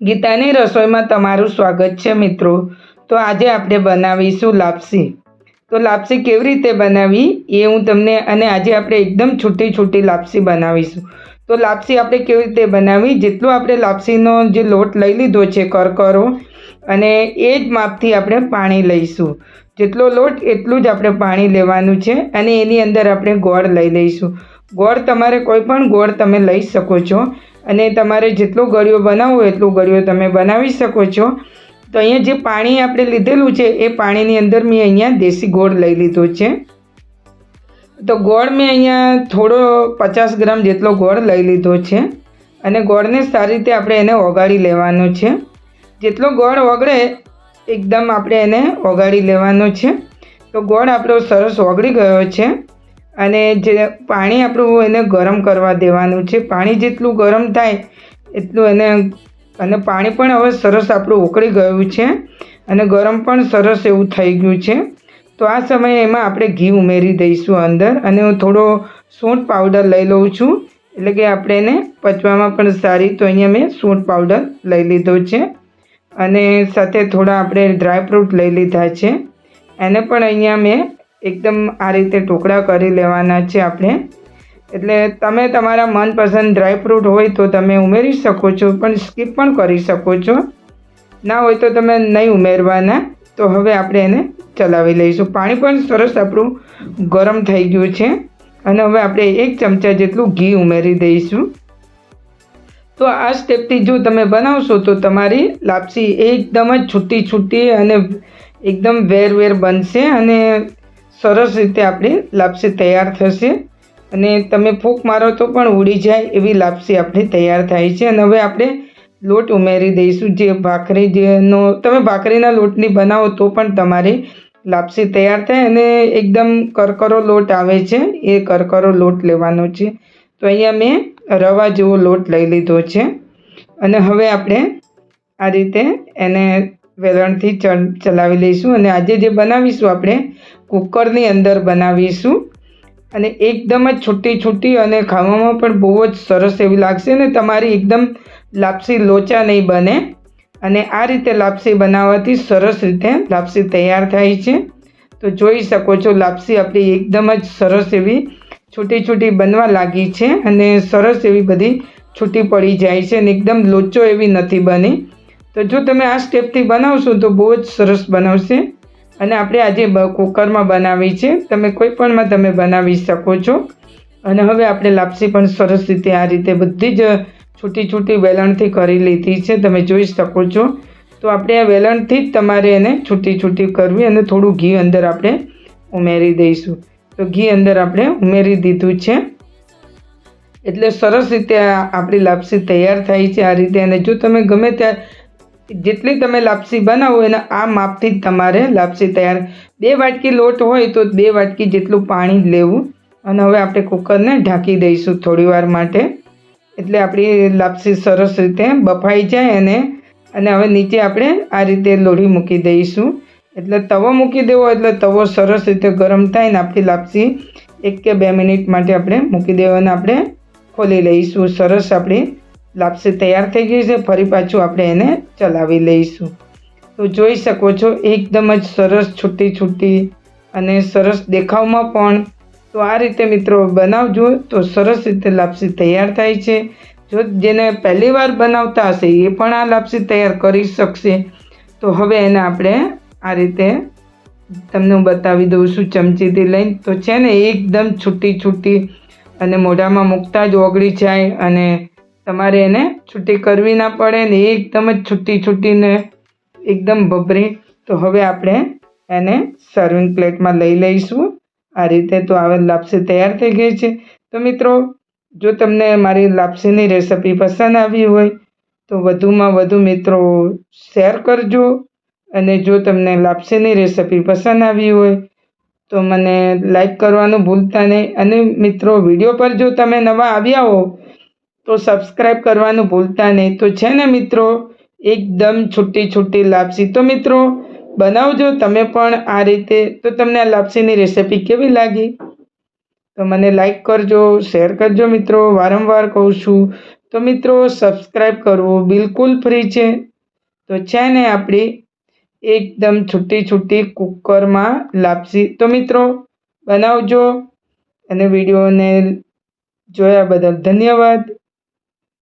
ગીતાની રસોઈમાં તમારું સ્વાગત છે મિત્રો. તો આજે આપણે બનાવીશું લાપસી. તો લાપસી કેવી રીતે બનાવી એ હું તમને અને આજે આપણે એકદમ છૂટી છૂટી લાપસી બનાવીશું. તો લાપસી આપણે કેવી રીતે બનાવી? જેટલો આપણે લાપસીનો જે લોટ લઈ લીધો છે કરકરો, અને એ જ માપથી આપણે પાણી લઈશું. જેટલો લોટ એટલું જ આપણે પાણી લેવાનું છે અને એની અંદર આપણે ગોળ લઈ લઈશું. ગોળ તમારે કોઈ પણ ગોળ તમે લઈ શકો છો. અને તમારે જેટલો ગળ્યો બનાવવો એટલો ગળ્યો તમે બનાવી શકો છો. તો અહીંયા જે પાણી આપણે લીધેલું છે, એ પાણીની અંદર મેં અહીંયા દેશી ગોળ લઈ લીધો છે. તો ગોળ મેં અહીંયા થોડો પચાસ ગ્રામ જેટલો ગોળ લઈ લીધો છે. અને ગોળને સારી રીતે આપણે એને ઓગાળી લેવાનો છે. જેટલો ગોળ ઓગળે, એકદમ આપણે એને ઓગાળી લેવાનો છે. તો ગોળ આપણો સરસ ઓગળી ગયો છે. અને જે પાણી આપણું એને ગરમ કરવા દેવાનું છે. પાણી જેટલું ગરમ થાય એટલું એને, અને પાણી પણ હવે સરસ આપણું ઉકળી ગયું છે અને ગરમ પણ સરસ એવું થઈ ગયું છે. તો આ સમયે એમાં આપણે ઘી ઉમેરી દઈશું અંદર અને હું થોડો સૂંઠ પાવડર લઈ લઉં છું. એટલે કે આપણે એને પચવામાં પણ સારી, તો અહીંયા મેં સૂંઠ પાવડર લઈ લીધો છે. અને સાથે થોડા આપણે ડ્રાયફ્રૂટ લઈ લીધા છે. એને પણ અહીંયા મેં એકદમ આ રીતે ટુકડા કરી લેવાના છે આપણે. એટલે તમે તમારા મનપસંદ ડ્રાયફ્રૂટ હોય તો તમે ઉમેરી શકો છો, પણ સ્કીપ પણ કરી શકો છો. ના હોય તો તમે નહીં ઉમેરવાના. તો હવે આપણે એને ચલાવી લઈશું. પાણી પણ સરસ આપણું ગરમ થઈ ગયું છે. અને હવે આપણે એક ચમચા જેટલું ઘી ઉમેરી દઈશું. તો આ સ્ટેપથી જો તમે બનાવશો તો તમારી લાપસી એકદમ જ છૂટી છૂટી અને એકદમ વેર વેર બનશે અને સરસ રીતે આપણી લાપસી તૈયાર થશે. અને તમે ફૂંક મારો તો પણ ઉડી જાય એવી લાપસી આપણી તૈયાર થાય છે. અને હવે આપણે લોટ ઉમેરી દઈશું. જે ભાખરી જેનો, તમે ભાખરીના લોટની બનાવો તો પણ તમારી લાપસી તૈયાર થાય અને એકદમ કરકરો લોટ આવે છે. એ કરકરો લોટ લેવાનો છે. તો અહીંયા મેં રવા જેવો લોટ લઈ લીધો છે. અને હવે આપણે આ રીતે એને વેલણથી ચલ ચલાવી લઈશું અને આજે જે બનાવીશું આપણે કુકરની અંદર બનાવીશું. અને એકદમ જ છૂટી છૂટી અને ખાવામાં પણ બહુ જ સરસ એવી લાગશે ને તમારી એકદમ લાપસી લોચા નહીં બને. અને આ રીતે લાપસી બનાવવાથી સરસ રીતે લાપસી તૈયાર થાય છે. તો જોઈ શકો છો લાપસી આપણી એકદમ જ સરસ એવી છૂટી છૂટી બનવા લાગી છે અને સરસ એવી બધી છૂટી પડી જાય છે અને એકદમ લોચો એવી નથી બની. તો જો તમે આ સ્ટેપથી બનાવશો તો બહુ જ સરસ બનાવશે. અને આપણે આજે કુકરમાં બનાવી છે. તમે કોઈ પણમાં તમે બનાવી શકો છો. અને હવે આપણે લાપસી પણ સરસ રીતે આ રીતે બધી જ છૂટી છૂટી વેલણથી કરી લીધી છે. તમે જોઈ શકો છો. તો આપણે આ વેલણથી જ તમારે એને છૂટી છૂટી કરવી અને થોડું ઘી અંદર આપણે ઉમેરી દઈશું. તો ઘી અંદર આપણે ઉમેરી દીધું છે. એટલે સરસ રીતે આપણી લાપસી તૈયાર થાય છે આ રીતે. અને જો તમે ગમે ત્યાં જેટલી તમે લાપસી બનાવો એના આ માપથી જ તમારે લાપસી તૈયાર. બે વાટકી લોટ હોય તો બે વાટકી જેટલું પાણી લેવું. અને હવે આપણે કુકરને ઢાંકી દઈશું થોડી વાર માટે. એટલે આપણી લાપસી સરસ રીતે બફાઈ જાય અને અને હવે નીચે આપણે આ રીતે લોઢી મૂકી દઈશું. એટલે તવો મૂકી દેવો, એટલે તવો સરસ રીતે ગરમ થાય ને આપણી લાપસી એક કે બે મિનિટ માટે આપણે મૂકી દેવાને આપણે ખોલી લઈશું. સરસ આપણી લાપસી તૈયાર થઈ ગઈ છે, ફરી પાછું આપણે એને ચલાવી લઈશું. તો જોઈ શકો છો, એકદમ જ સરસ છૂટી છૂટી અને સરસ દેખાવમાં પણ. તો આ રીતે મિત્રો બનાવજો, તો સરસ રીતે લાપસી તૈયાર થાય છે. જો જેને પહેલી વાર બનાવતા હશે, એ પણ આ લાપસી તૈયાર કરી શકશે. તો હવે એને આપણે આ રીતે તમને હું બતાવી દઉં છું ચમચીથી લઈને. તો છે ને, એકદમ છૂટી છૂટી અને મોઢામાં મૂકતા જ ઓગળી જાય અને તમારે એને છૂટી કરવી ના પડે ને એકદમ જ છૂટી છૂટીને એકદમ ભભરી તો હવે આપણે એને સર્વિંગ પ્લેટમાં લઈ લઈશું. આ રીતે તો આવે લાપસી તૈયાર થઈ ગઈ છે. તો મિત્રો, જો તમને મારી લાપસીની રેસિપી પસંદ આવી હોય, તો વધુમાં વધુ મિત્રો શેર કરજો. અને જો તમને લાપસીની રેસિપી પસંદ આવી હોય, તો મને લાઈક કરવાનું ભૂલતા નહીં. અને મિત્રો વીડિયો પર જો તમે નવા આવ્યા હો તો સબસ્ક્રાઈબ કરવાનું ભૂલતા નહીં. તો છે ને મિત્રો, એકદમ છૂટી છૂટી લાપસી. તો મિત્રો, બનાવજો તમે પણ આ રીતે. તો તમને આ લાપસીની રેસિપી કેવી લાગી? તો મને લાઈક કરજો શેર કરજો મિત્રો. વારંવાર કહું છું. તો મિત્રો સબસ્ક્રાઈબ કરવું બિલકુલ ફ્રી છે. તો છે ને આપણી એકદમ છૂટી છૂટી કુકરમાં લાપસી. તો મિત્રો, બનાવજો અને વિડીયોને જોયા બદલ ધન્યવાદ.